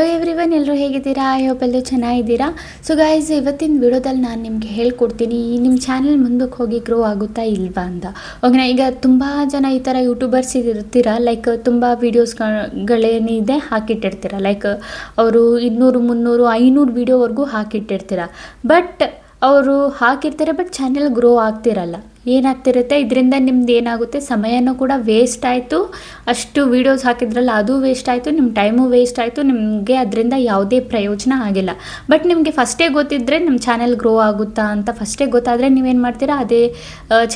Hello everyone ಎಲ್ಲರೂ ಹೇಗಿದ್ದೀರಾ? I hope ಎಲ್ಲರೂ ಚೆನ್ನಾಗಿದ್ದೀರಾ? ಸೊ ಗಾಯ್ಸ್ ಇವತ್ತಿನ ವಿಡಿಯೋದಲ್ಲಿ ನಾನು ನಿಮಗೆ ಹೇಳ್ಕೊಡ್ತೀನಿ ನಿಮ್ಮ ಚಾನಲ್ ಮುಂದಕ್ಕೆ ಹೋಗಿ ಗ್ರೋ ಆಗುತ್ತಾ ಇಲ್ವಾ ಅಂತ. ಓಕೆನಾ ಈಗ ತುಂಬ ಜನ ಈ ಥರ ಯೂಟ್ಯೂಬರ್ಸ್ ಇರ್ತೀರ ಲೈಕ್ ತುಂಬ ವೀಡಿಯೋಸ್ಗಳೇನಿದೆ ಹಾಕಿಟ್ಟಿರ್ತೀರ? ಲೈಕ್ ಅವರು ಇನ್ನೂರು, ಮುನ್ನೂರು, ಐನೂರು ವೀಡಿಯೋವರೆಗೂ ಹಾಕಿಟ್ಟಿರ್ತೀರ? ಬಟ್ ಅವರು ಹಾಕಿರ್ತಾರೆ ಬಟ್ ಚಾನೆಲ್ ಗ್ರೋ ಆಗ್ತಿರಲ್ಲ. ಏನಾಗ್ತಿರುತ್ತೆ? ಇದರಿಂದ ನಿಮ್ದು ಏನಾಗುತ್ತೆ? ಸಮಯನೂ ಕೂಡ ವೇಸ್ಟ್ ಆಯಿತು. ಅಷ್ಟು ವೀಡಿಯೋಸ್ ಹಾಕಿದ್ರಲ್ಲ ಅದು ವೇಸ್ಟ್ ಆಯಿತು ನಿಮ್ಮ ಟೈಮು ವೇಸ್ಟ್ ಆಯಿತು, ನಿಮಗೆ ಅದರಿಂದ ಯಾವುದೇ ಪ್ರಯೋಜನ ಆಗಿಲ್ಲ. ಬಟ್ ನಿಮಗೆ ಫಸ್ಟೇ ಗೊತ್ತಿದ್ದರೆ ನಿಮ್ಮ ಚಾನೆಲ್ ಗ್ರೋ ಆಗುತ್ತಾ ಅಂತ ಫಸ್ಟೇ ಗೊತ್ತಾದರೆ ನೀವೇನು ಮಾಡ್ತೀರಾ? ಅದೇ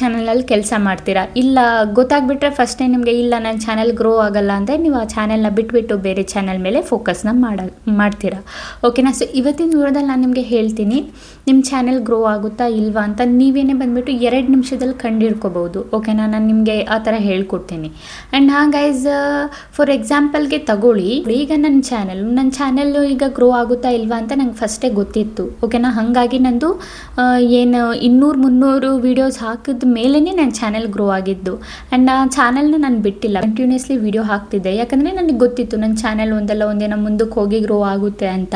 ಚಾನಲಲ್ಲಿ ಕೆಲಸ ಮಾಡ್ತೀರಾ. ಇಲ್ಲ, ಗೊತ್ತಾಗ್ಬಿಟ್ರೆ ಫಸ್ಟೇ ನಿಮಗೆ ಇಲ್ಲ ನನ್ನ ಚಾನೆಲ್ ಗ್ರೋ ಆಗಲ್ಲ ಅಂದರೆ ನೀವು ಆ ಚಾನೆಲ್ನ ಬಿಟ್ಬಿಟ್ಟು ಬೇರೆ ಚಾನೆಲ್ ಮೇಲೆ ಫೋಕಸ್ನ ಮಾಡ, ಮಾಡ್ತೀರಾ. ಓಕೆನಾ ಸೊ ಇವತ್ತಿನ ವಿಡಿಯೋದಲ್ಲಿ ನಾನು ನಿಮಗೆ ಹೇಳ್ತೀನಿ ನಿಮ್ಮ ಚಾನೆಲ್ ಗ್ರೋ ಆಗುತ್ತಾ ಇಲ್ವಾ ಅಂತ ನೀವೇನೇ ಬಂದುಬಿಟ್ಟು ಎರಡು ನಿಮಿಷದಲ್ಲಿ ಕಂಡಿಡ್ಕೋಬೋದು ಓಕೆನಾ ನಾನು ನಿಮಗೆ ಆ ಥರ ಹೇಳ್ಕೊಡ್ತೀನಿ. ಆ್ಯಂಡ್ ಹಾಂ ಗೈಸ್ ಫಾರ್ ಎಕ್ಸಾಂಪಲ್ಗೆ ತಗೊಳ್ಳಿ. ಈಗ ನನ್ನ ಚಾನೆಲ್ ನನ್ನ ಚಾನೆಲ್ಲು ಈಗ ಗ್ರೋ ಆಗುತ್ತಾ ಇಲ್ವಾ ಅಂತ ನಂಗೆ ಫಸ್ಟೇ ಗೊತ್ತಿತ್ತು. ಓಕೆನಾ ಹಾಗಾಗಿ ನಂದು ಏನು ಇನ್ನೂರು ಮುನ್ನೂರು ವೀಡಿಯೋಸ್ ಹಾಕಿದ ಮೇಲೇ ನನ್ನ ಚಾನೆಲ್ ಗ್ರೋ ಆಗಿದ್ದು. ಆ್ಯಂಡ್ ಆ ಚಾನೆಲ್ನ ನಾನು ಬಿಟ್ಟಿಲ್ಲ. ಕಂಟಿನ್ಯೂಸ್ಲಿ ವೀಡಿಯೋ ಹಾಕ್ತಿದ್ದೆ. ಯಾಕಂದರೆ ನನಗೆ ಗೊತ್ತಿತ್ತು ನನ್ನ ಚಾನೆಲ್ ಒಂದಲ್ಲ ಒಂದಿನ ಮುಂದಕ್ಕೆ ಹೋಗಿ ಗ್ರೋ ಆಗುತ್ತೆ ಅಂತ.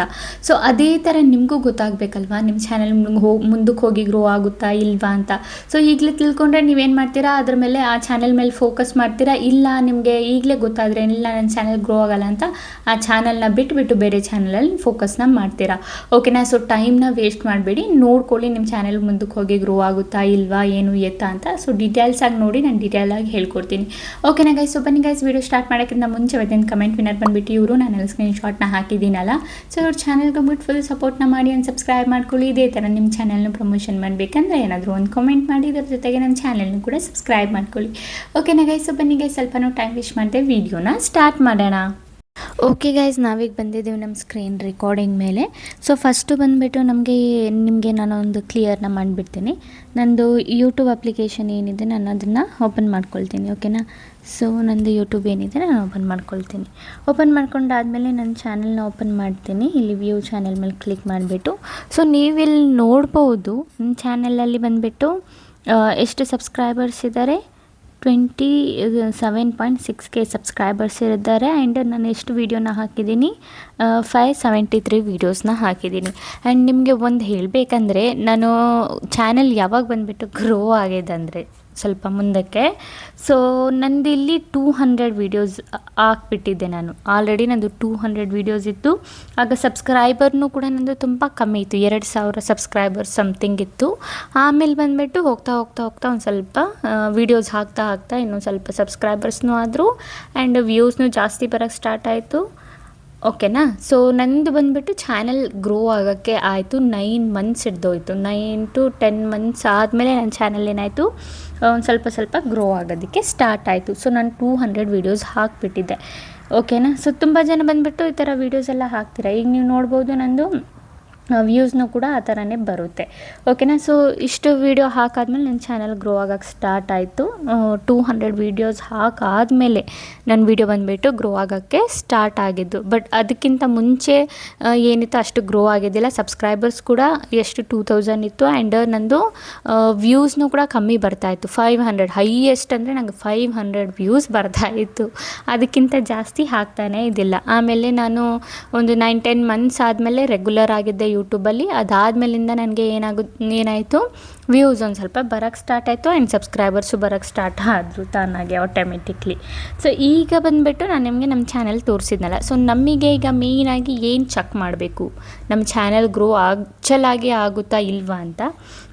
ಸೊ ಅದೇ ಥರ ನಿಮಗೂ ಗೊತ್ತಾಗಬೇಕಲ್ವಾ? ನಿಮ್ಮ ಚಾನೆಲ್ ಹೋಗಿ ಮುಂದಕ್ಕೆ ಹೋಗಿ ಗ್ರೋ ಆಗುತ್ತಾ ಇಲ್ವಾ ಅಂತ. ಸೊ ಈಗಲೇ ತಿಳ್ಕೊಂಡ್ರೆ ನೀವೇನು ಮಾಡ್ತೀರಾ? ಅದ್ರ ಮೇಲೆ ಆ ಚಾನೆಲ್ ಮೇಲೆ ಫೋಕಸ್ ಮಾಡ್ತೀರಾ? ಇಲ್ಲ, ನಿಮಗೆ ಈಗಲೇ ಗೊತ್ತಾದರೆ ಇಲ್ಲ ನನ್ನ ಚಾನಲ್ ಗ್ರೋ ಆಗಲ್ಲ ಅಂತ ಆ ಚಾನಲ್ನ ಬಿಟ್ಬಿಟ್ಟು ಬೇರೆ ಚಾನಲಲ್ಲಿ ಫೋಕಸ್ನ ಮಾಡ್ತೀರಾ? ಓಕೆನಾ ಸೊ ಟೈಮ್ನ ವೇಸ್ಟ್ ಮಾಡಬೇಡಿ. ನೋಡ್ಕೊಳ್ಳಿ ನಿಮ್ಮ ಚಾನೆಲ್ ಮುಂದಕ್ಕೆ ಹೋಗಿ ಗ್ರೋ ಆಗುತ್ತಾ ಇಲ್ವಾ, ಏನು ಎತ್ತ ಅಂತ. ಸೊ ಡೀಟೇಲ್ಸ್ ಆಗಿ ನೋಡಿ ನಾನು ಡೀಟೇಲ್ ಆಗಿ ಹೇಳ್ಕೊಡ್ತೀನಿ. ಓಕೆನಾ ಗೈಸ್ ಸೊ ಬನ್ನಿ ಗೈಸ್ ವಿಡಿಯೋ ಸ್ಟಾರ್ಟ್ ಮಾಡೋಕ್ಕಿಂತ ಮುಂಚೆ ಇವತ್ತಿನ ಕಮೆಂಟ್ ವಿನರ್ ಬಂದುಬಿಟ್ಟು ಇವರು, ನಾನು ಸ್ಕ್ರೀನ್ ಶಾಟ್ನ ಹಾಕಿದ್ದೀನಲ್ಲ. ಸೊ ಅವ್ರ ಚಾನಲ್ಗೆ ಬಿಟ್ಟು ಫುಲ್ ಸಪೋರ್ಟ್ನ ಮಾಡಿ ಒಂದು ಸಬ್ಸ್ಕ್ರೈಬ್ ಮಾಡ್ಕೊಳ್ಳಿ. ಇದೇ ಥರ ನಿಮ್ಮ ಚಾನಲ್ನ ಪ್ರಮೋಷನ್ ಮಾಡಬೇಕಂದ್ರೆ ಏನಾದರೂ ಒಂದು ಕಮೆಂಟ್ ಮಾಡಿ, ಇದ್ರ ಜೊತೆಗೆ ನನ್ನ ಚಾನಲ್ನ ಕೂಡ ಸಬ್ಸ್ಕ್ರೈಬ್ ಮಾಡ್ಕೊಳ್ಳಿ. ಓಕೆನಾ ಗೈಸ್ ಬನ್ನಿ ಸ್ವಲ್ಪನೂ ಟೈಮ್ ವೇಸ್ಟ್ ಮಾಡಿದೆ ವೀಡಿಯೋನ ಸ್ಟಾರ್ಟ್ ಮಾಡೋಣ. ಓಕೆ ಗೈಸ್ ನಾವೀಗ ಬಂದಿದ್ದೀವಿ ನಮ್ಮ ಸ್ಕ್ರೀನ್ ರೆಕಾರ್ಡಿಂಗ್ ಮೇಲೆ. ಸೊ ಫಸ್ಟು ಬಂದುಬಿಟ್ಟು ನಮಗೆ ನಿಮಗೆ ನಾನು ಒಂದು ಕ್ಲಿಯರ್ನ ಮಾಡಿಬಿಡ್ತೀನಿ. ನಂದು ಯೂಟ್ಯೂಬ್ ಅಪ್ಲಿಕೇಶನ್ ಏನಿದೆ ನಾನು ಅದನ್ನು ಓಪನ್ ಮಾಡ್ಕೊಳ್ತೀನಿ ಓಕೆನಾ ಸೊ ನಂದು ಯೂಟ್ಯೂಬ್ ಏನಿದೆ ನಾನು ಓಪನ್ ಮಾಡ್ಕೊಳ್ತೀನಿ. ಓಪನ್ ಮಾಡ್ಕೊಂಡಾದಮೇಲೆ ನನ್ನ ಚಾನಲ್ನ ಓಪನ್ ಮಾಡ್ತೀನಿ. ಇಲ್ಲಿ ವ್ಯೂ ಚಾನಲ್ ಮೇಲೆ ಕ್ಲಿಕ್ ಮಾಡಿಬಿಟ್ಟು. ಸೊ ನೀವಿಲ್ಲಿ ನೋಡ್ಬೋದು ನನ್ನ ಚಾನಲಲ್ಲಿ ಬಂದುಬಿಟ್ಟು ಎಷ್ಟು ಸಬ್ಸ್ಕ್ರೈಬರ್ಸ್ ಇದ್ದಾರೆ twenty seven point six K subscribers ಇದ್ದಾರೆ ಆ್ಯಂಡ್ ನಾನು ಎಷ್ಟು ವೀಡಿಯೋನ ಹಾಕಿದ್ದೀನಿ? ಫೈವ್ ಸೆವೆಂಟಿ ತ್ರೀ ವೀಡಿಯೋಸ್ನ ಹಾಕಿದ್ದೀನಿ. ಆ್ಯಂಡ್ ನಿಮಗೆ ಒಂದು ಹೇಳಬೇಕಂದ್ರೆ, ನಾನು ಚಾನೆಲ್ ಯಾವಾಗ ಬಂದುಬಿಟ್ಟು ಗ್ರೋ ಆಗಿದೆ ಅಂದರೆ ಸ್ವಲ್ಪ ಮುಂದಕ್ಕೆ. ಸೊ ನಂದು ಇಲ್ಲಿ ಟೂ ಹಂಡ್ರೆಡ್ ವೀಡಿಯೋಸ್ ಹಾಕ್ಬಿಟ್ಟಿದ್ದೆ ನಾನು. ಆಲ್ರೆಡಿ ನಂದು ಟೂ ಹಂಡ್ರೆಡ್ ವೀಡಿಯೋಸ್ ಇತ್ತು. ಆಗ ಸಬ್ಸ್ಕ್ರೈಬರ್ನೂ ಕೂಡ ನಂದು ತುಂಬ ಕಮ್ಮಿ ಇತ್ತು. ಎರಡು ಸಾವಿರ ಸಬ್ಸ್ಕ್ರೈಬರ್ಸ್ ಸಮಥಿಂಗ್ ಇತ್ತು. ಆಮೇಲೆ ಬಂದುಬಿಟ್ಟು ಹೋಗ್ತಾ ಹೋಗ್ತಾ ಹೋಗ್ತಾ ಒಂದು ಸ್ವಲ್ಪ ವೀಡಿಯೋಸ್ ಹಾಕ್ತಾ ಹಾಕ್ತಾ ಇನ್ನೊಂದು ಸ್ವಲ್ಪ ಸಬ್ಸ್ಕ್ರೈಬರ್ಸ್ನೂ ಆದರು. ಆ್ಯಂಡ್ ವ್ಯೂಸ್ನೂ ಜಾಸ್ತಿ ಬರೋಕ್ಕೆ ಸ್ಟಾರ್ಟ್ ಆಯಿತು. ಓಕೆನಾ ಸೊ ನಂದು ಬಂದುಬಿಟ್ಟು ಚಾನಲ್ ಗ್ರೋ ಆಗೋಕ್ಕೆ ಆಯಿತು. ನೈನ್ ಮಂತ್ಸ್ ಹಿಡ್ದೋಯ್ತು ನೈನ್ ಟು ಟೆನ್ ಮಂತ್ಸ್ ಆದಮೇಲೆ ನನ್ನ ಚಾನಲ್ ಏನಾಯಿತು? ಒಂದು ಸ್ವಲ್ಪ ಸ್ವಲ್ಪ ಗ್ರೋ ಆಗೋದಕ್ಕೆ ಸ್ಟಾರ್ಟ್ ಆಯಿತು. ಸೊ ನಾನು ಟೂ ಹಂಡ್ರೆಡ್ ವೀಡಿಯೋಸ್ ಹಾಕಿಬಿಟ್ಟಿದ್ದೆ. ಓಕೆನಾ ಸೊ ತುಂಬ ಜನ ಬಂದುಬಿಟ್ಟು ಈ ಥರ ವೀಡಿಯೋಸ್ ಎಲ್ಲ ಹಾಕ್ತೀರಾ? ಈಗ ನೀವು ನೋಡ್ಬೋದು ನಂದು ವ್ಯೂಸ್ನೂ ಕೂಡ ಆ ಥರನೇ ಬರುತ್ತೆ. ಓಕೆನಾ ಸೊ ಇಷ್ಟು ವೀಡಿಯೋ ಹಾಕಾದ್ಮೇಲೆ ನನ್ನ ಚಾನಲ್ ಗ್ರೋ ಆಗೋಕ್ಕೆ ಸ್ಟಾರ್ಟ್ ಆಯಿತು. ಟೂ ಹಂಡ್ರೆಡ್ ವೀಡಿಯೋಸ್ ಹಾಕಾದಮೇಲೆ ನನ್ನ ವೀಡಿಯೋ ಬಂದುಬಿಟ್ಟು ಗ್ರೋ ಆಗೋಕ್ಕೆ ಸ್ಟಾರ್ಟ್ ಆಗಿದ್ದು. ಬಟ್ ಅದಕ್ಕಿಂತ ಮುಂಚೆ ಏನಿತ್ತು ಅಷ್ಟು ಗ್ರೋ ಆಗಿದ್ದಿಲ್ಲ. ಸಬ್ಸ್ಕ್ರೈಬರ್ಸ್ ಕೂಡ ಎಷ್ಟು ಟೂ ತೌಸಂಡ್ ಇತ್ತು. ಆ್ಯಂಡ್ ನಂದು ವ್ಯೂಸ್ನು ಕೂಡ ಕಮ್ಮಿ ಬರ್ತಾಯಿತ್ತು ಫೈವ್ ಹಂಡ್ರೆಡ್ ಹೈಯೆಸ್ಟ್ ಅಂದರೆ ನಂಗೆ ಫೈವ್ ಹಂಡ್ರೆಡ್ ವ್ಯೂಸ್ ಬರ್ತಾಯಿತ್ತು ಅದಕ್ಕಿಂತ ಜಾಸ್ತಿ ಹಾಕ್ತಾನೇ ಇದ್ದಿಲ್ಲ. ಆಮೇಲೆ ನಾನು ಒಂದು ನೈನ್ ಟೆನ್ ಮಂತ್ಸ್ ಆದಮೇಲೆ ರೆಗ್ಯುಲರ್ ಆಗಿದ್ದೆ ಯೂಟ್ಯೂಬಲ್ಲಿ ಅದಾದಮೇಲಿಂದ ನನಗೆ ಏನಾಗು, ಏನಾಯಿತು? ವ್ಯೂಸ್ ಒಂದು ಸ್ವಲ್ಪ ಬರೋಕ್ಕೆ ಸ್ಟಾರ್ಟ್ ಆಯಿತು ಆ್ಯಂಡ್ ಸಬ್ಸ್ಕ್ರೈಬರ್ಸು ಬರೋಕ್ಕೆ ಸ್ಟಾರ್ಟ್ ಆದರು ತಾನಾಗೆ ಆಟೋಮೆಟಿಕ್ಲಿ ಸೊ ಈಗ ಬಂದುಬಿಟ್ಟು ನಾನು ನಿಮಗೆ ನಮ್ಮ ಚಾನೆಲ್ ತೋರಿಸಿದ್ನಲ್ಲ. ಸೊ ನಮಗೆ ಈಗ ಮೇಯ್ನಾಗಿ ಏನು ಚೆಕ್ ಮಾಡಬೇಕು? ನಮ್ಮ ಚಾನೆಲ್ ಗ್ರೋ ಆಗಿ ಆಗುತ್ತಾ ಇಲ್ವಾ ಅಂತ?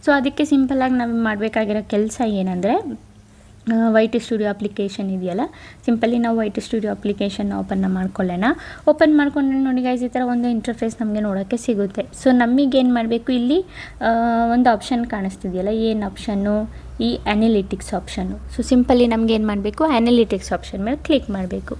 ಸೊ ಅದಕ್ಕೆ ಸಿಂಪಲ್ಲಾಗಿ ನಾವು ಮಾಡಬೇಕಾಗಿರೋ ಕೆಲಸ ಏನಂದರೆ ವೈ ಟಿ ಸ್ಟುಡಿಯೋ ಅಪ್ಲಿಕೇಶನ್ ಇದೆಯಲ್ಲ? ಸಿಂಪಲಿ ನಾವು ವೈಟ್ ಸ್ಟುಡಿಯೋ ಅಪ್ಲಿಕೇಶನ್ ಓಪನ್ನ ಮಾಡ್ಕೊಳ್ಳೋಣ. ಓಪನ್ ಮಾಡ್ಕೊಂಡ್ರೆ ನೋಡಿ ಗೈಸ್ ಈ ಥರ ಒಂದು ಇಂಟರ್ಫೇಸ್ ನಮಗೆ ನೋಡೋಕ್ಕೆ ಸಿಗುತ್ತೆ. ಸೊ ನಮಗೇನು ಮಾಡಬೇಕು ಇಲ್ಲಿ? ಒಂದು ಆಪ್ಷನ್ ಕಾಣಿಸ್ತಿದೆಯಲ್ಲ, ಏನು ಆಪ್ಷನ್ನು ಈ ಅನಲಿಟಿಕ್ಸ್ ಆಪ್ಷನ್ನು ಸೊ ಸಿಂಪಲಿ ನಮ್ಗೆ ಏನು ಮಾಡಬೇಕು? ಅನಲಿಟಿಕ್ಸ್ ಆಪ್ಷನ್ ಮೇಲೆ ಕ್ಲಿಕ್ ಮಾಡಬೇಕು.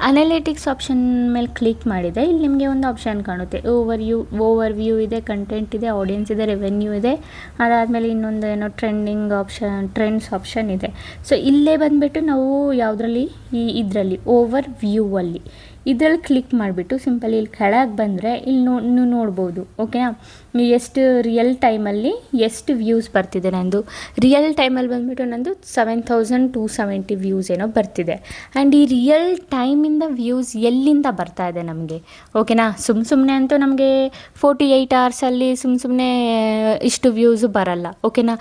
ಅನಲಿಟಿಕ್ಸ್ ಆಪ್ಷನ್ ಮೇಲೆ ಕ್ಲಿಕ್ ಮಾಡಿದರೆ ಇಲ್ಲಿ ನಿಮಗೆ ಒಂದು ಆಪ್ಷನ್ ಕಾಣುತ್ತೆ. ಓವರ್ ಯು ಓವರ್ ವ್ಯೂ ಇದೆ ಕಂಟೆಂಟ್ ಇದೆ ಆಡಿಯನ್ಸ್ ಇದೆ ರೆವೆನ್ಯೂ ಇದೆ. ಅದಾದಮೇಲೆ ಇನ್ನೊಂದು ಏನೋ ಟ್ರೆಂಡಿಂಗ್ ಆಪ್ಷನ್ ಟ್ರೆಂಡ್ಸ್ ಆಪ್ಷನ್ ಇದೆ. ಸೊ ಇಲ್ಲೇ ಬಂದುಬಿಟ್ಟು ನಾವು ಯಾವುದರಲ್ಲಿ? ಈ ಇದರಲ್ಲಿ ಓವರ್ ವ್ಯೂವಲ್ಲಿ ಇದರಲ್ಲಿ ಕ್ಲಿಕ್ ಮಾಡಿಬಿಟ್ಟು ಸಿಂಪಲ್ ಇಲ್ಲಿ ಕೆಳಗೆ ಬಂದರೆ ಇಲ್ಲಿ ನೋ ನೀವು ನೋಡ್ಬೋದು ಓಕೆನಾ ಎಷ್ಟು ರಿಯಲ್ ಟೈಮಲ್ಲಿ ಎಷ್ಟು ವ್ಯೂಸ್ ಬರ್ತಿದೆ ನಂದು. ರಿಯಲ್ ಟೈಮಲ್ಲಿ ಬಂದುಬಿಟ್ಟು ನಂದು seven thousand two seventy views ಏನೋ ಬರ್ತಿದೆ. ಆ್ಯಂಡ್ ಈ ರಿಯಲ್ ಟೈಮಿಂದ ವ್ಯೂಸ್ ಎಲ್ಲಿಂದ ಬರ್ತಾ ಇದೆ ನಮಗೆ? ಓಕೆನಾ ಸುಮ್ಮ ಸುಮ್ಮನೆ ಅಂತೂ ನಮಗೆ ಫೋರ್ಟಿ ಏಯ್ಟ್ ಅವರ್ಸಲ್ಲಿ ಸುಮ್ಮ ಸುಮ್ಮನೆ ಇಷ್ಟು ವ್ಯೂಸ್ ಬರಲ್ಲ ಓಕೆನಾ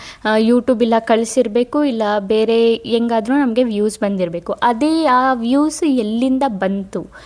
ಯೂಟ್ಯೂಬ್ ಇಲ್ಲ ಕಳಿಸಿರಬೇಕು, ಇಲ್ಲ ಬೇರೆ ಹೆಂಗಾದರೂ ನಮಗೆ ವ್ಯೂಸ್ ಬಂದಿರಬೇಕು. ಅದೇ ಆ ವ್ಯೂಸ್ ಎಲ್ಲಿಂದ ಬಂತು?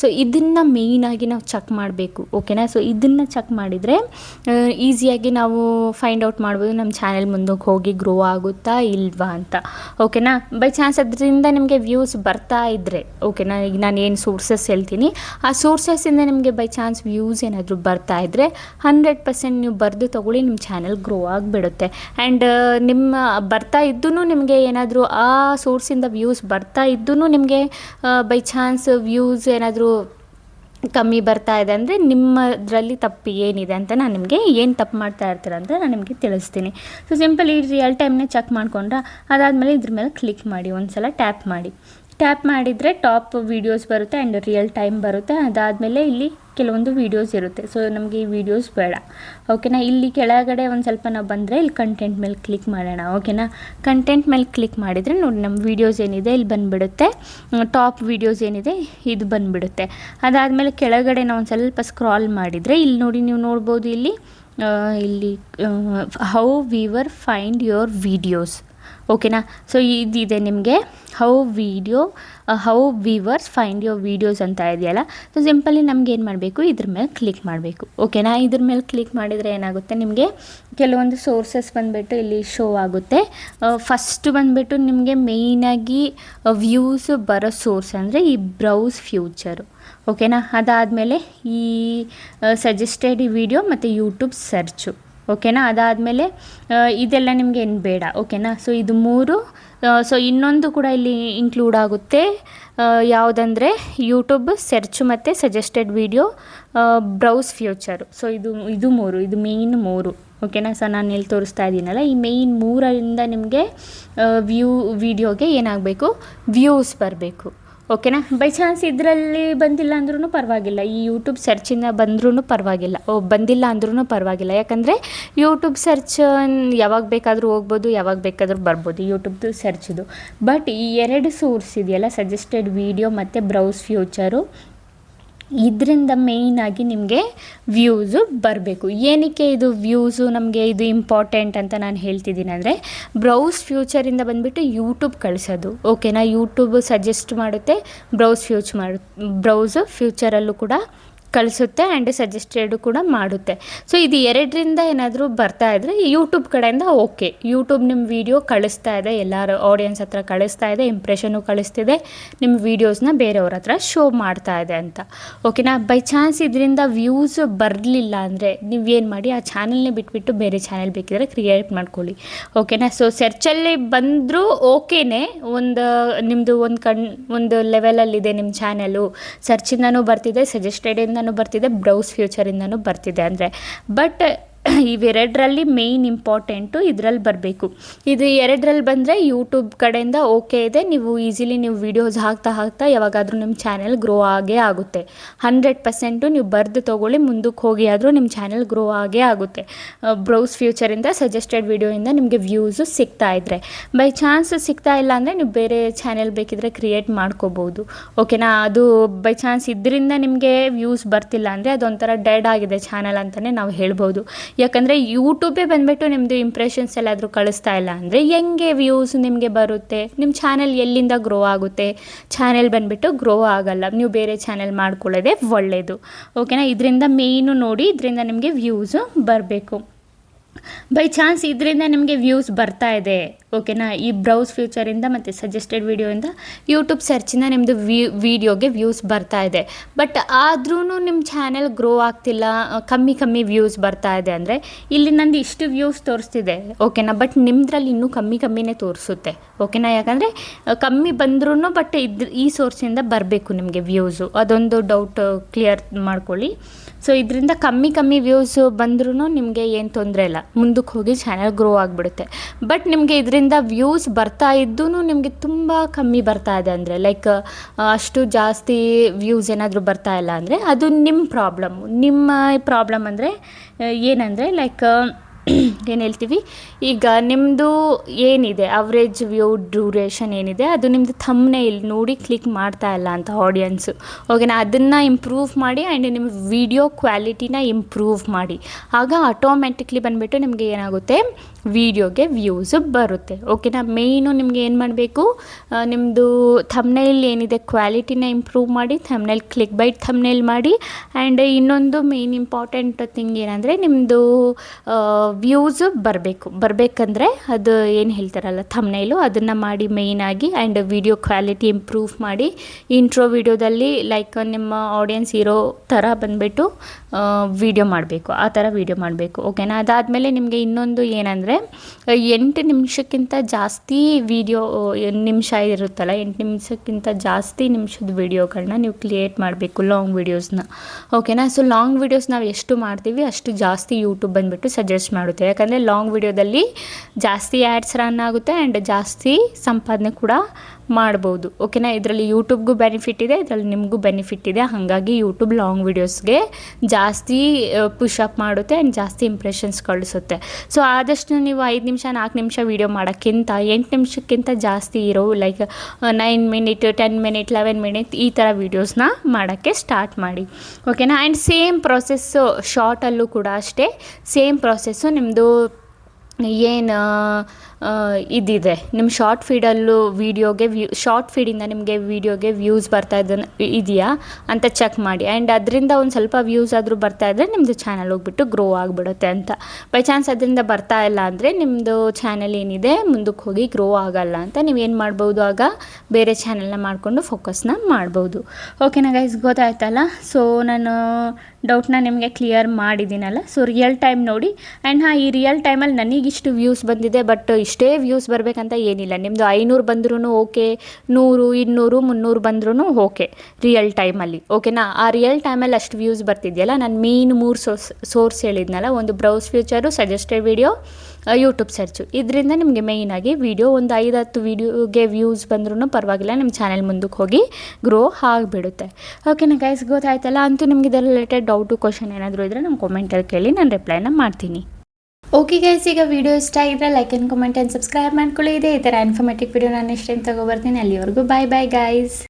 ಸೊ ಇದನ್ನು ಮೇಯ್ನಾಗಿ ನಾವು ಚೆಕ್ ಮಾಡಬೇಕು ಓಕೆನಾ ಸೊ ಇದನ್ನು ಚೆಕ್ ಮಾಡಿದರೆ ಈಸಿಯಾಗಿ ನಾವು ಫೈಂಡ್ ಔಟ್ ಮಾಡ್ಬೋದು ನಮ್ಮ ಚಾನೆಲ್ ಮುಂದಕ್ಕೆ ಹೋಗಿ ಗ್ರೋ ಆಗುತ್ತಾ ಇಲ್ವಾ ಅಂತ ಓಕೆನಾ ಬೈ ಚಾನ್ಸ್ ಅದರಿಂದ ನಿಮಗೆ ವ್ಯೂಸ್ ಬರ್ತಾ ಇದ್ದರೆ ಓಕೆನಾ ಈಗ ನಾನು ಏನು ಸೋರ್ಸಸ್ ಹೇಳ್ತೀನಿ. ಆ ಸೋರ್ಸಸ್ಸಿಂದ ನಿಮಗೆ ಬೈ ಚಾನ್ಸ್ ವ್ಯೂಸ್ ಏನಾದರೂ ಬರ್ತಾ ಇದ್ದರೆ ಹಂಡ್ರೆಡ್ ಪರ್ಸೆಂಟ್ ನೀವು ಬರೆದು ತೊಗೊಳ್ಳಿ ನಿಮ್ಮ ಚಾನೆಲ್ ಗ್ರೋ ಆಗಿಬಿಡುತ್ತೆ. ಆ್ಯಂಡ್ ನಿಮ್ಮ ಬರ್ತಾ ಇದ್ದೂ ನಿಮಗೆ ಏನಾದರೂ ಆ ಸೋರ್ಸಿಂದ ವ್ಯೂಸ್ ಬರ್ತಾ ಇದ್ದೂ ನಿಮಗೆ ಬೈ ಚಾನ್ಸ್ ವ್ಯೂಸ್ ಏನಾದರೂ ಕಮ್ಮಿ ಬರ್ತಾ ಇದೆ ಅಂದರೆ ನಿಮ್ಮದರಲ್ಲಿ ತಪ್ಪು ಏನಿದೆ ಅಂತ ನಾನು ನಿಮಗೆ ಏನು ತಪ್ಪು ಮಾಡ್ತಾ ಇರ್ತೀರ ಅಂತ ನಾನು ನಿಮಗೆ ತಿಳಿಸ್ತೀನಿ. ಸೊ ಸಿಂಪಲ್ ಈ ರಿಯಲ್ ಟೈಮ್ನೇ ಚೆಕ್ ಮಾಡ್ಕೊಂಡ್ರೆ, ಅದಾದಮೇಲೆ ಇದ್ರ ಮೇಲೆ ಕ್ಲಿಕ್ ಮಾಡಿ ಒಂದು ಸಲ ಟ್ಯಾಪ್ ಮಾಡಿ. ಟ್ಯಾಪ್ ಮಾಡಿದರೆ ಟಾಪ್ ವೀಡಿಯೋಸ್ ಬರುತ್ತೆ ಆ್ಯಂಡ್ ರಿಯಲ್ ಟೈಮ್ ಬರುತ್ತೆ. ಅದಾದಮೇಲೆ ಇಲ್ಲಿ ಕೆಲವೊಂದು ವೀಡಿಯೋಸ್ ಇರುತ್ತೆ. ಸೊ ನಮಗೆ ಈ ವೀಡಿಯೋಸ್ ಬೇಡ. ಓಕೆನಾ ಇಲ್ಲಿ ಕೆಳಗಡೆ ಒಂದು ಸ್ವಲ್ಪ ನಾವು ಬಂದರೆ ಇಲ್ಲಿ ಕಂಟೆಂಟ್ ಮೇಲೆ ಕ್ಲಿಕ್ ಮಾಡೋಣ. ಓಕೆನಾ ಕಂಟೆಂಟ್ ಮೇಲೆ ಕ್ಲಿಕ್ ಮಾಡಿದರೆ ನೋಡಿ ನಮ್ಮ ವೀಡಿಯೋಸ್ ಏನಿದೆ, ಇಲ್ಲಿ ಬಂದುಬಿಡುತ್ತೆ. ಟಾಪ್ ವೀಡಿಯೋಸ್ ಏನಿದೆ, ಇದು ಬಂದುಬಿಡುತ್ತೆ. ಅದಾದಮೇಲೆ ಕೆಳಗಡೆ ನಾವು ಒಂದು ಸ್ವಲ್ಪ ಸ್ಕ್ರಾಲ್ ಮಾಡಿದರೆ ಇಲ್ಲಿ ನೋಡಿ ನೀವು ನೋಡ್ಬೋದು ಇಲ್ಲಿ ಇಲ್ಲಿ how viewer find your videos ಓಕೆನಾ ಸೊ ಇದಿದೆ ನಿಮಗೆ. How video how viewers find your videos ಅಂತ ಇದೆಯಲ್ಲ ಸೊ ಸಿಂಪಲಿ ನಮ್ಗೆ ಏನು ಮಾಡಬೇಕು? ಇದ್ರ ಮೇಲೆ ಕ್ಲಿಕ್ ಮಾಡಬೇಕು. ಓಕೆನಾ ಇದ್ರ ಮೇಲೆ ಕ್ಲಿಕ್ ಮಾಡಿದರೆ ಏನಾಗುತ್ತೆ ನಿಮಗೆ? ಕೆಲವೊಂದು ಸೋರ್ಸಸ್ ಬಂದುಬಿಟ್ಟು ಇಲ್ಲಿ ಶೋ ಆಗುತ್ತೆ. ಫಸ್ಟ್ ಬಂದುಬಿಟ್ಟು ನಿಮಗೆ ಮೇಯ್ನಾಗಿ ವ್ಯೂಸ್ ಬರೋ ಸೋರ್ಸ್ ಅಂದರೆ ಈ ಬ್ರೌಸ್ ಫ್ಯೂಚರು ಓಕೆನಾ ಅದಾದಮೇಲೆ ಈ ಸಜೆಸ್ಟೆಡ್ ವಿಡಿಯೋ ಮತ್ತು ಯೂಟ್ಯೂಬ್ ಸರ್ಚು ಓಕೆನಾ? ಅದಾದಮೇಲೆ ಇದೆಲ್ಲ ನಿಮಗೆ ಏನು ಬೇಡ, ಓಕೆನಾ? ಸೊ ಇದು ಮೂರು. ಸೊ ಇನ್ನೊಂದು ಕೂಡ ಇಲ್ಲಿ ಇನ್ಕ್ಲೂಡ್ ಆಗುತ್ತೆ. ಯಾವುದಂದರೆ ಯೂಟ್ಯೂಬ್ ಸರ್ಚ್ ಮತ್ತು suggested video browse feature so ಇದು ಇದು ಮೂರು, ಇದು ಮೇಯ್ನ್ ಮೂರು. ಓಕೆನಾ? ಸೊ ನಾನು ಇಲ್ಲಿ ತೋರಿಸ್ತಾ ಇದ್ದೀನಲ್ಲ, ಈ ಮೇಯ್ನ್ ಮೂರರಿಂದ ನಿಮಗೆ ವ್ಯೂ ವಿಡಿಯೋಗೆ ಏನಾಗಬೇಕು? ವ್ಯೂಸ್ ಬರಬೇಕು. ಓಕೆನಾ ಬೈ ಚಾನ್ಸ್ ಇದರಲ್ಲಿ ಬಂದಿಲ್ಲ ಅಂದ್ರೂ ಪರವಾಗಿಲ್ಲ. ಈ ಯೂಟ್ಯೂಬ್ ಸರ್ಚಿಂದ ಬಂದ್ರೂ ಪರವಾಗಿಲ್ಲ. ಓ, ಬಂದಿಲ್ಲ ಅಂದ್ರೂ ಪರವಾಗಿಲ್ಲ. ಯಾಕಂದರೆ ಯೂಟ್ಯೂಬ್ ಸರ್ಚ್ ಯಾವಾಗ ಬೇಕಾದರೂ ಹೋಗ್ಬೋದು, ಯಾವಾಗ ಬೇಕಾದರೂ ಬರ್ಬೋದು. ಯೂಟ್ಯೂಬ್ದು ಸರ್ಚ್ದು ಬಟ್ ಈ ಎರಡು ಸೋರ್ಸ್ ಇದೆಯಲ್ಲ? ಸಜೆಸ್ಟೆಡ್ ವಿಡಿಯೋ ಮತ್ತು ಬ್ರೌಸ್ ಫ್ಯೂಚರು ಇದರಿಂದ ಮೇಯ್ನಾಗಿ ನಿಮಗೆ ವ್ಯೂಸು ಬರಬೇಕು. ಏನಕ್ಕೆ ಇದು ವ್ಯೂಸು ನಮಗೆ ಇದು ಇಂಪಾರ್ಟೆಂಟ್ ಅಂತ ನಾನು ಹೇಳ್ತಿದ್ದೀನಿ ಅಂದರೆ ಬ್ರೌಸ್ ಫ್ಯೂಚರಿಂದ ಬಂದುಬಿಟ್ಟು ಯೂಟ್ಯೂಬ್ ಕಳಿಸೋದು. ಓಕೆನಾ ಯೂಟ್ಯೂಬ್ ಸಜೆಸ್ಟ್ ಮಾಡುತ್ತೆ ಬ್ರೌಸ್ ಫ್ಯೂಚ್ ಮಾಡು ಬ್ರೌಸು ಫ್ಯೂಚರಲ್ಲೂ ಕೂಡ ಕಳಿಸುತ್ತೆ ಆ್ಯಂಡ್ ಸಜೆಸ್ಟೆಡ್ ಕೂಡ ಮಾಡುತ್ತೆ. ಸೊ ಇದು ಎರಡರಿಂದ ಏನಾದರೂ ಬರ್ತಾ ಇದ್ದರೆ ಯೂಟ್ಯೂಬ್ ಕಡೆಯಿಂದ ಓಕೆ ಯೂಟ್ಯೂಬ್ ನಿಮ್ಮ ವೀಡಿಯೋ ಕಳಿಸ್ತಾ ಇದೆ, ಎಲ್ಲರ ಆಡಿಯನ್ಸ್ ಹತ್ರ ಕಳಿಸ್ತಾ ಇದೆ ಇಂಪ್ರೆಷನು ಕಳಿಸ್ತಿದೆ ನಿಮ್ಮ ವೀಡಿಯೋಸ್ನ ಬೇರೆಯವ್ರ ಹತ್ರ ಶೋ ಮಾಡ್ತಾ ಇದೆ ಅಂತ. ಓಕೆನಾ ಬೈ ಚಾನ್ಸ್ ಇದರಿಂದ ವ್ಯೂಸ್ ಬರಲಿಲ್ಲ ಅಂದರೆ ಏನು ಮಾಡಿ, ಆ ಚಾನಲ್ನೇ ಬಿಟ್ಬಿಟ್ಟು ಬೇರೆ ಚಾನಲ್ ಬೇಕಿದ್ರೆ ಕ್ರಿಯೇಟ್ ಮಾಡ್ಕೊಳ್ಳಿ. ಓಕೆನಾ ಸೊ ಸರ್ಚಲ್ಲಿ ಬಂದರೂ ಓಕೆನೇ ಒಂದು ನಿಮ್ಮದು ಒಂದು ಕಣ್, ಒಂದು ಲೆವೆಲಲ್ಲಿದೆ ನಿಮ್ಮ ಚಾನಲು ಸರ್ಚಿಂದನೂ ಬರ್ತಿದೆ ಸಜೆಸ್ಟೆಡಿಂದನೂ ಬರ್ತಿದೆ ಬ್ರೌಸ್ ಫ್ಯೂಚರಿಂದನೂ ಬರ್ತಿದೆ. ಅಂದರೆ ಬಟ್ ಇವೆರಡರಲ್ಲಿ ಮೇಯ್ನ್ ಇಂಪಾರ್ಟೆಂಟು ಇದರಲ್ಲಿ ಬರಬೇಕು. ಇದು ಎರಡರಲ್ಲಿ ಬಂದರೆ ಯೂಟ್ಯೂಬ್ ಕಡೆಯಿಂದ ಓಕೆ ಇದೆ. ನೀವು ಈಸಿಲಿ ನೀವು ವೀಡಿಯೋಸ್ ಹಾಕ್ತಾ ಹಾಕ್ತಾ ಯಾವಾಗಾದರೂ ನಿಮ್ಮ ಚಾನೆಲ್ ಗ್ರೋ ಆಗೇ ಆಗುತ್ತೆ. ಹಂಡ್ರೆಡ್ ಪರ್ಸೆಂಟು ನೀವು ಬರೆದು ತೊಗೊಳ್ಳಿ, ಮುಂದಕ್ಕೆ ಹೋಗಿ ಆದರೂ ನಿಮ್ಮ ಚಾನೆಲ್ ಗ್ರೋ ಆಗೇ ಆಗುತ್ತೆ. ಬ್ರೌಸ್ ಫ್ಯೂಚರಿಂದ ಸಜೆಸ್ಟೆಡ್ ವೀಡಿಯೋಯಿಂದ ನಿಮಗೆ ವ್ಯೂಸು ಸಿಗ್ತಾ ಇದ್ದರೆ ಬೈ ಚಾನ್ಸ್ ಸಿಗ್ತಾ ಇಲ್ಲ ಅಂದರೆ ನೀವು ಬೇರೆ ಚಾನೆಲ್ ಬೇಕಿದ್ರೆ ಕ್ರಿಯೇಟ್ ಮಾಡ್ಕೋಬೋದು. ಓಕೆನಾ ಅದು ಬೈ ಚಾನ್ಸ್ ಇದರಿಂದ ನಿಮಗೆ ವ್ಯೂಸ್ ಬರ್ತಿಲ್ಲ ಅಂದರೆ ಅದೊಂಥರ ಡೆಡ್ ಆಗಿದೆ ಚಾನಲ್ ಅಂತಲೇ ನಾವು ಹೇಳ್ಬೋದು. ಯಾಕಂದರೆ ಯೂಟ್ಯೂಬೇ ಬಂದುಬಿಟ್ಟು ನಿಮ್ಮದು ಇಂಪ್ರೆಷನ್ಸ್ ಎಲ್ಲಾದರೂ ಕಳಿಸ್ತಾ ಇಲ್ಲ ಅಂದರೆ ಹೆಂಗೆ ವ್ಯೂಸ್ ನಿಮಗೆ ಬರುತ್ತೆ? ನಿಮ್ಮ ಚಾನೆಲ್ ಎಲ್ಲಿಂದ ಗ್ರೋ ಆಗುತ್ತೆ? ಚಾನೆಲ್ ಬಂದುಬಿಟ್ಟು ಗ್ರೋ ಆಗಲ್ಲ. ನೀವು ಬೇರೆ ಚಾನೆಲ್ ಮಾಡ್ಕೊಳ್ಳೋದೇ ಒಳ್ಳೆಯದು ಓಕೆನಾ ಇದರಿಂದ ಮೇಯ್ನು ನೋಡಿ ಇದರಿಂದ ನಿಮಗೆ ವ್ಯೂಸು ಬರಬೇಕು. ಬೈ ಚಾನ್ಸ್ ಇದರಿಂದ ನಿಮಗೆ ವ್ಯೂಸ್ ಬರ್ತಾ ಇದೆ. ಓಕೆನಾ ಈ ಬ್ರೌಸ್ ಫ್ಯೂಚರಿಂದ ಮತ್ತು ಸಜೆಸ್ಟೆಡ್ ವಿಡಿಯೋಯಿಂದ ಯೂಟ್ಯೂಬ್ ಸರ್ಚಿಂದ ನಿಮ್ಮದು ವಿಡಿಯೋಗೆ ವ್ಯೂಸ್ ಬರ್ತಾ ಇದೆ. ಬಟ್ ಆದ್ರೂ ನಿಮ್ಮ ಚಾನೆಲ್ ಗ್ರೋ ಆಗ್ತಿಲ್ಲ, ಕಮ್ಮಿ ಕಮ್ಮಿ ವ್ಯೂಸ್ ಬರ್ತಾ ಇದೆ ಅಂದರೆ ಇಲ್ಲಿ ನಂದು ಇಷ್ಟು ವ್ಯೂಸ್ ತೋರಿಸ್ತಿದೆ. ಓಕೆನಾ ಬಟ್ ನಿಮ್ಮದ್ರಲ್ಲಿ ಇನ್ನೂ ಕಮ್ಮಿ ಕಮ್ಮಿನೇ ತೋರಿಸುತ್ತೆ. ಓಕೆನಾ ಯಾಕಂದರೆ ಕಮ್ಮಿ ಬಂದ್ರೂ ಬಟ್ ಇದ್ರ ಈ ಸೋರ್ಸಿಂದ ಬರಬೇಕು ನಿಮಗೆ ವ್ಯೂಸು ಅದೊಂದು ಡೌಟ್ ಕ್ಲಿಯರ್ ಮಾಡ್ಕೊಳ್ಳಿ. ಸೊ ಇದರಿಂದ ಕಮ್ಮಿ ಕಮ್ಮಿ ವ್ಯೂಸ್ ಬಂದ್ರೂ ನಿಮಗೆ ಏನು ತೊಂದರೆ ಇಲ್ಲ. ಮುಂದಕ್ಕೆ ಹೋಗಿ ಚಾನಲ್ ಗ್ರೋ ಆಗಿಬಿಡುತ್ತೆ. ಬಟ್ ನಿಮಗೆ ಇದರಿಂದ ವ್ಯೂಸ್ ಬರ್ತಾ ಇದ್ದೂ ನಿಮಗೆ ತುಂಬ ಕಮ್ಮಿ ಬರ್ತಾ ಇದೆ ಅಂದರೆ ಲೈಕ್ ಅಷ್ಟು ಜಾಸ್ತಿ ವ್ಯೂಸ್ ಏನಾದರೂ ಬರ್ತಾ ಇಲ್ಲ ಅಂದರೆ ಅದು ನಿಮ್ಮ ಪ್ರಾಬ್ಲಮ್ಮು ನಿಮ್ಮ ಪ್ರಾಬ್ಲಮ್ ಅಂದರೆ ಏನಂದರೆ ಲೈಕ್ ಏನು ಹೇಳ್ತೀವಿ? ಈಗ ನಿಮ್ಮದು ಏನಿದೆ? ಅವರೇಜ್ ವ್ಯೂ ಡ್ಯೂರೇಷನ್ ಏನಿದೆ? ಅದು ನಿಮ್ಮದು ಥಂಬ್ನೇಲ್ ನೋಡಿ ಕ್ಲಿಕ್ ಮಾಡ್ತಾ ಇಲ್ಲ ಅಂತ ಆಡಿಯನ್ಸು ಓಕೆನಾ ಅದನ್ನು ಇಂಪ್ರೂವ್ ಮಾಡಿ ಆ್ಯಂಡ್ ನಿಮ್ಮ ವಿಡಿಯೋ ಕ್ವಾಲಿಟಿನ ಇಂಪ್ರೂವ್ ಮಾಡಿ. ಆಗ ಆಟೋಮೆಟಿಕ್ಲಿ ಬಂದುಬಿಟ್ಟು ನಿಮಗೆ ಏನಾಗುತ್ತೆ? ವೀಡಿಯೋಗೆ ವ್ಯೂಸು ಬರುತ್ತೆ. ಓಕೆನಾ ಮೇಯ್ನು ನಿಮಗೆ ಏನು ಮಾಡಬೇಕು? ನಿಮ್ಮದು ಥಮ್ನೈಲ್ ಏನಿದೆ ಕ್ವಾಲಿಟಿನ ಇಂಪ್ರೂವ್ ಮಾಡಿ ಥಮ್ನೈಲ್ ಕ್ಲಿಕ್ ಬೈಟ್ ಥಮ್ನೈಲ್ ಮಾಡಿ ಆ್ಯಂಡ್ ಇನ್ನೊಂದು ಮೇಯ್ನ್ ಇಂಪಾರ್ಟೆಂಟ್ ಥಿಂಗ್ ಏನಂದರೆ ನಿಮ್ಮದು ವ್ಯೂಸು ಬರಬೇಕು. ಬರಬೇಕಂದ್ರೆ ಅದು ಏನು ಹೇಳ್ತಾರಲ್ಲ ಥಮ್ನೈಲು ಅದನ್ನು ಮಾಡಿ ಮೇಯ್ನಾಗಿ ಆ್ಯಂಡ್ ವಿಡಿಯೋ ಕ್ವಾಲಿಟಿ ಇಂಪ್ರೂವ್ ಮಾಡಿ ಇಂಟ್ರೋ ವಿಡಿಯೋದಲ್ಲಿ ಲೈಕ್ ನಿಮ್ಮ ಆಡಿಯನ್ಸ್ ಇರೋ ಥರ ಬಂದುಬಿಟ್ಟು ವಿಡಿಯೋ ಮಾಡಬೇಕು. ಆ ಥರ ವಿಡಿಯೋ ಮಾಡಬೇಕು. ಓಕೆನಾ ಅದಾದಮೇಲೆ ನಿಮಗೆ ಇನ್ನೊಂದು ಏನಂದರೆ ಎಂಟು ನಿಮಿಷಕ್ಕಿಂತ ಜಾಸ್ತಿ ವಿಡಿಯೋ ನಿಮಿಷ ಇರುತ್ತಲ್ಲ, ಎಂಟು ನಿಮಿಷಕ್ಕಿಂತ ಜಾಸ್ತಿ ನಿಮಿಷದ ವೀಡಿಯೋಗಳನ್ನ ನೀವು ಕ್ರಿಯೇಟ್ ಮಾಡಬೇಕು ಲಾಂಗ್ ವೀಡಿಯೋಸ್ನ ಓಕೆನಾ ಸೊ ಲಾಂಗ್ ವೀಡಿಯೋಸ್ ನಾವು ಎಷ್ಟು ಮಾಡ್ತೀವಿ, ಅಷ್ಟು ಜಾಸ್ತಿ ಯೂಟ್ಯೂಬ್ ಬಂದುಬಿಟ್ಟು ಸಜೆಸ್ಟ್ ಮಾಡುತ್ತೆ. ಯಾಕಂದರೆ ಲಾಂಗ್ ವೀಡಿಯೋದಲ್ಲಿ ಜಾಸ್ತಿ ಆ್ಯಡ್ಸ್ ರನ್ ಆಗುತ್ತೆ ಆ್ಯಂಡ್ ಜಾಸ್ತಿ ಸಂಪಾದನೆ ಕೂಡ ಮಾಡ್ಬೋದು. ಓಕೆನಾ ಇದರಲ್ಲಿ ಯೂಟ್ಯೂಬ್ಗೂ ಬೆನಿಫಿಟ್ ಇದೆ, ಇದರಲ್ಲಿ ನಿಮಗೂ ಬೆನಿಫಿಟ್ ಇದೆ. ಹಾಗಾಗಿ ಯೂಟ್ಯೂಬ್ ಲಾಂಗ್ ವೀಡಿಯೋಸ್ಗೆ ಜಾಸ್ತಿ ಪುಷಪ್ ಮಾಡುತ್ತೆ ಆ್ಯಂಡ್ ಜಾಸ್ತಿ ಇಂಪ್ರೆಷನ್ಸ್ ಕಳಿಸುತ್ತೆ. ಸೊ ಆದಷ್ಟು ನೀವು ಐದು ನಿಮಿಷ, ನಾಲ್ಕು ನಿಮಿಷ ವೀಡಿಯೋ ಮಾಡೋಕ್ಕಿಂತ, ಎಂಟು ನಿಮಿಷಕ್ಕಿಂತ ಜಾಸ್ತಿ ಇರೋ like nine minute ten minute eleven minute ಈ ಥರ ವೀಡಿಯೋಸ್ನ ಮಾಡೋಕ್ಕೆ ಸ್ಟಾರ್ಟ್ ಮಾಡಿ. ಓಕೆನಾ ಆ್ಯಂಡ್ ಸೇಮ್ ಪ್ರೊಸೆಸ್ಸು ಶಾರ್ಟಲ್ಲೂ ಕೂಡ ಅಷ್ಟೇ. ಸೇಮ್ ಪ್ರೊಸೆಸ್ಸು ನಿಮ್ಮದು ಏನು ಇದಿದೆ. ನಿಮ್ಮ ಶಾರ್ಟ್ ಫೀಡಲ್ಲೂ ವೀಡಿಯೋಗೆ ವ್ಯೂ ಶಾರ್ಟ್ ಫೀಡಿಂದ ನಿಮಗೆ ವೀಡಿಯೋಗೆ ವ್ಯೂಸ್ ಬರ್ತಾ ಇದ್ದ ಇದೆಯಾ? ಅಂತ ಚೆಕ್ ಮಾಡಿ. ಆ್ಯಂಡ್ ಅದರಿಂದ ಒಂದು ಸ್ವಲ್ಪ ವ್ಯೂಸ್ ಆದರೂ ಬರ್ತಾ ಇದ್ದರೆ ನಿಮ್ಮದು ಚಾನಲ್ ಹೋಗ್ಬಿಟ್ಟು ಗ್ರೋ ಆಗಿಬಿಡುತ್ತೆ ಅಂತ. ಬೈ ಚಾನ್ಸ್ ಅದರಿಂದ ಬರ್ತಾ ಇಲ್ಲ ಅಂದರೆ ನಿಮ್ಮದು ಚಾನಲ್ ಏನಿದೆ ಮುಂದಕ್ಕೆ ಹೋಗಿ ಗ್ರೋ ಆಗಲ್ಲ ಅಂತ ನೀವೇನು ಮಾಡ್ಬೋದು ಆಗ? ಬೇರೆ ಚಾನಲ್ನ ಮಾಡಿಕೊಂಡು ಫೋಕಸ್ನ ಮಾಡ್ಬೋದು. ಓಕೆನಾ ಗೈಸ್ ಗೊತ್ತಾಯ್ತಲ್ಲ? ಸೊ ನಾನು ಡೌಟ್ನ ನಿಮಗೆ ಕ್ಲಿಯರ್ ಮಾಡಿದ್ದೀನಲ್ಲ? ಸೊ ರಿಯಲ್ ಟೈಮ್ ನೋಡಿ. ಆ್ಯಂಡ್ ಹಾಂ, ಈ ರಿಯಲ್ ಟೈಮಲ್ಲಿ ನನಗಿಷ್ಟು ವ್ಯೂಸ್ ಬಂದಿದೆ ಬಟ್ ಇಷ್ಟೇ ವ್ಯೂಸ್ ಬರಬೇಕಂತ ಏನಿಲ್ಲ. ನಿಮ್ಮದು ಐನೂರು ಬಂದ್ರೂ ಓಕೆ ನೂರು, ಇನ್ನೂರು, ಮುನ್ನೂರು ಬಂದ್ರೂ ಓಕೆ ರಿಯಲ್ ಟೈಮಲ್ಲಿ ಓಕೆನಾ ಆ ರಿಯಲ್ ಟೈಮಲ್ಲಿ ಅಷ್ಟು ವ್ಯೂಸ್ ಬರ್ತಿದೆಯಲ್ಲ? ನಾನು ಮೇನ್ ಮೂರು ಸೋರ್ಸ್ ಸೋರ್ಸ್ ಹೇಳಿದ್ನಲ್ಲ, ಒಂದು browse feature suggested video YouTube search ಇದರಿಂದ ನಿಮಗೆ ಮೇಯ್ನಾಗಿ ವೀಡಿಯೋ ಒಂದು ಐದು ಹತ್ತು ವೀಡಿಯೋಗೆ ವ್ಯೂಸ್ ಬಂದ್ರೂ ಪರವಾಗಿಲ್ಲ ನಿಮ್ಮ ಚಾನೆಲ್ ಮುಂದಕ್ಕೆ ಹೋಗಿ ಗ್ರೋ ಆಗಿಬಿಡುತ್ತೆ. ಓಕೆನಾ ಗೈಸ್ ಗೊತ್ತಾಯ್ತಲ್ಲ? ಅಂತೂ ನಿಮ್ಗೆ ಇದರ ರಿಲೇಟೆಡ್ ಡೌಟು ಕ್ವಶನ್ ಏನಾದರೂ ಇದ್ದರೆ ನಮ್ಮ ಕಾಮೆಂಟಲ್ಲಿ ಕೇಳಿ, ನಾನು ರಿಪ್ಲೈನ ಮಾಡ್ತೀನಿ. ಓಕೆ ಗೈಸ್ ಈಗ ವಿಡಿಯೋ ಇಷ್ಟ ಆಗಿದ್ರೆ like and comment and subscribe ಮಾಡ್ಕೊಳ್ಳಿ. ಇದೆ ಈ ಥರ ಇನ್ಫಾರ್ಮೇಟಿವ್ ವಿಡಿಯೋ ನಾನು ಇಷ್ಟ ತಗೋಬರ್ತೀನಿ. ಅಲ್ಲಿವರೆಗೂ ಬಾಯ್ ಬಾಯ್ ಗೈಸ್